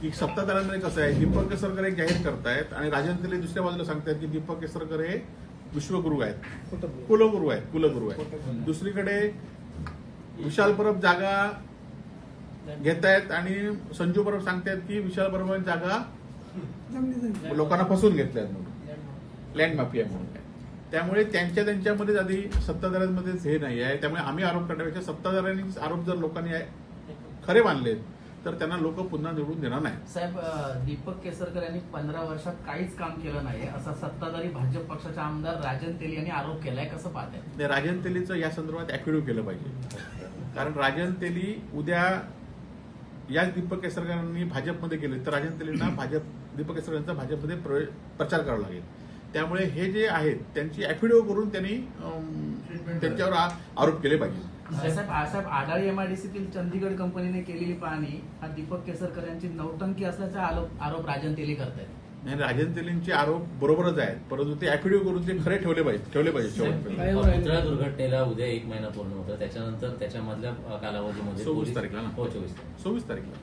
की सत्ताधाऱ्यांमध्ये कसं आहे दीपक केसरकर एक जाहीर करतायत आणि राजन तेली दुसऱ्या बाजूला सांगतायत की दीपक केसरकर हे विश्वगुरू आहेत. कुलगुरू आहेत कुलगुरू आहेत. दुसरीकडे विशाल परब जागा घेतायत आणि संजू परब सांगतायत की विशाल परब जागा लोकांना फसवून घेतल्यात म्हणून. लँड माफिया म्हणून. त्यामुळे त्यांच्या त्यांच्यामध्ये आधी सत्ताधाऱ्यांमध्येच हे नाही आहे. त्यामुळे आम्ही आरोप करण्यापेक्षा सत्ताधाऱ्यांनीच आरोप जर लोकांनी खरे मानले तर त्यांना लोक पुन्हा निवडून देणार नाही साहेब दीपक केसरकर यांनी पंधरा वर्षात काहीच काम केलं नाही. असा सत्ताधारी भाजप पक्षाचे आमदार राजन तेली यांनी आरोप केलाय कसं पाहताय? राजन तेलीचं या संदर्भात ऍक्टिव्ह केलं पाहिजे. कारण राजन तेली उद्या याच दीपक केसरकरांनी भाजपमध्ये गेले तर राजन तेलींना भाजप दीपक केसरकरांचा भाजपमध्ये प्रवे- प्रचार करावा लागेल. त्यामुळे हे जे आहेत त्यांची ऍफिडेव्ह करून त्यांनी त्यांच्यावर आ- आरोप केले पाहिजे. साहेब साहेब आडाळी एमआयडीसीतील चंदीगड कंपनीने केलेली पाहणी हा दीपक केसरकर यांची नौटंकी असल्याचा आरोप आरोप राजन तेली करतायत नाही राजन तेलींचे आरोप बरोबरच आहेत परंतु ते ऍफिडेव्ह करून ते खरे ठेवले पाहिजे ठेवले पाहिजे शेवटपर्यंत दुर्घटनेला उद्या एक महिना पूर्ण होतं त्याच्यानंतर त्याच्यामधल्या कालावधीमध्ये सव्वीस पोलीस- तारीखला ना? हो चोवीस तारीख. सव्वीस तारीखला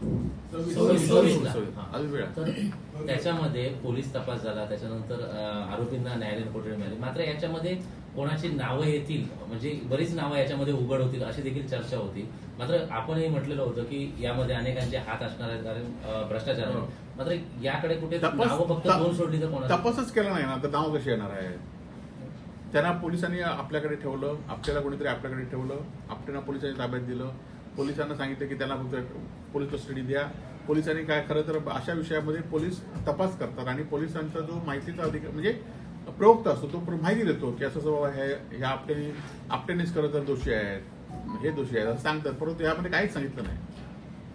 सव्वीस- सव्वीस- सव्वीसला. सव्वीस. हा. अजून वेळ आहे. तर त्याच्यामध्ये पोलीस तपास झाला त्याच्यानंतर अ, आरोपींना न्यायालयीन कोठडी मिळाली मात्र याच्यामध्ये कोणाची नावं येतील म्हणजे बरीच नावं याच्यामध्ये उघड होतील अशी देखील चर्चा होती. मात्र आपणही म्हटलेलं होतं की यामध्ये अनेकांचे हात असणार आहेत कारण भ्रष्टाचार. हो. मात्र याकडे कुठे नावं फक्त दोन सोडली तर कोणाची? तपासच केला नाही ना तर नाव कशी येणार आहे? त्यांना पोलिसांनी आपल्याकडे ठेवलं आपल्याला कोणीतरी आपल्याकडे ठेवलं आपल्याला पोलिसांनी ताब्यात दिलं. पोलिसांना सांगितलं की त्यांना फक्त पोलीस कस्टडी द्या. पोलिसांनी काय खरं तर अशा विषयामध्ये पोलीस तपास करतात आणि पोलिसांचा जो माहितीचा अधिकार म्हणजे प्रवक्ता असतो तो माहिती देतो की असं असं बाबा हे ह्या आपटे आपटेनेच खरं तर दोषी आहेत हे दोषी आहेत असं सांगतात. परंतु यामध्ये काहीच सांगितलं नाही.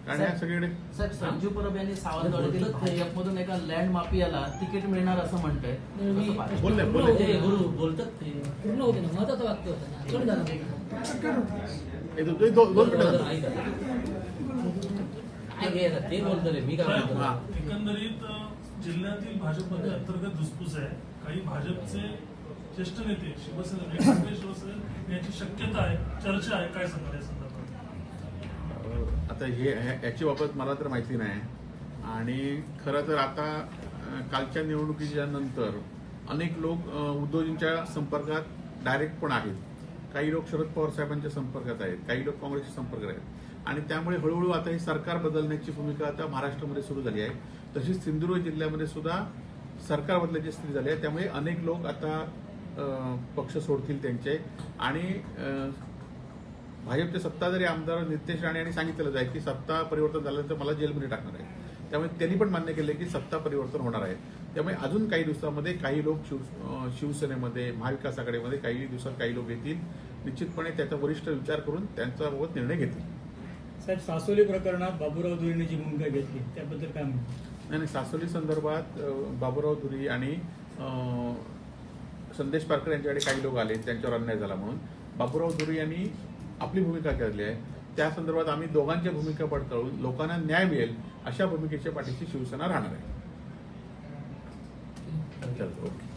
कारण या सगळीकडे साहेब संजू परब यांनी सावंतवाडीतील भाजपमधून एका लँड माफियाला तिकीट मिळणार असं म्हणतंय? बोलले बोलले ते गुरु बोलतात ते. पूर्ण होते ना महत्वाचं वाक्य होतं हे दोन मिनिटं ते बोलतो रे मी काय हा. बोलतो एकंदरीत जिल्ह्यातील भाजपमध्ये अंतर्गत धुसफूस आहे. काही भाजपचे ज्येष्ठ नेते शिवसेना शिवसेना याची शक्यता आहे चर्चा आहे काय सांगाल या संदर्भात? आता हे याची बाबत मला तर माहिती नाही. आणि खरं तर आता कालच्या निवडणुकीच्या नंतर अनेक लोक उद्धवजींच्या संपर्कात डायरेक्ट पण आहेत. काही लोक शरद पवार साहेबांच्या संपर्कात आहेत काही लोक काँग्रेसच्या संपर्कात आहेत. आणि त्यामुळे हळूहळू आता ही सरकार बदलण्याची भूमिका आता महाराष्ट्रामध्ये सुरू झाली आहे. तशीच सिंधुदुर्ग जिल्ह्यामध्ये सुद्धा सरकार बदलायची स्थिती झाली आहे. त्यामुळे अनेक लोक आता पक्ष सोडतील त्यांचे. आणि भाजपचे सत्ताधारी आमदार नितेश राणे यांनी सांगितलेलं आहे की सत्ता परिवर्तन झाल्यानंतर मला जेलमध्ये टाकणार आहे. त्यामुळे त्यांनी पण मान्य केलं की सत्ता परिवर्तन होणार आहे. त्यामुळे अजून काही दिवसामध्ये काही लोक शिव शिवसेनेमध्ये महाविकास आघाडीमध्ये काही दिवसात काही लोक येतील. निश्चितपणे त्याचा वरिष्ठ विचार करून त्यांच्याबाबत निर्णय घेतील. साहेब सासोली प्रकरणात बाबूराव दुरेने जी भूमिका घेतली त्याबद्दल काय म्हणतो नाही नाही, संदर्भात बाबूराव धुरी आणि संदेश पारकर यांच्याकडे काही लोक आले त्यांच्यावर अन्याय झाला म्हणून. बाबूराव धुरी यांनी आपली भूमिका केली आहे. त्या संदर्भात आम्ही दोघांच्या भूमिका पडताळून लोकांना न्याय मिळेल अशा भूमिकेच्या पाठीशी शिवसेना राहणार आहे. चल, ओके.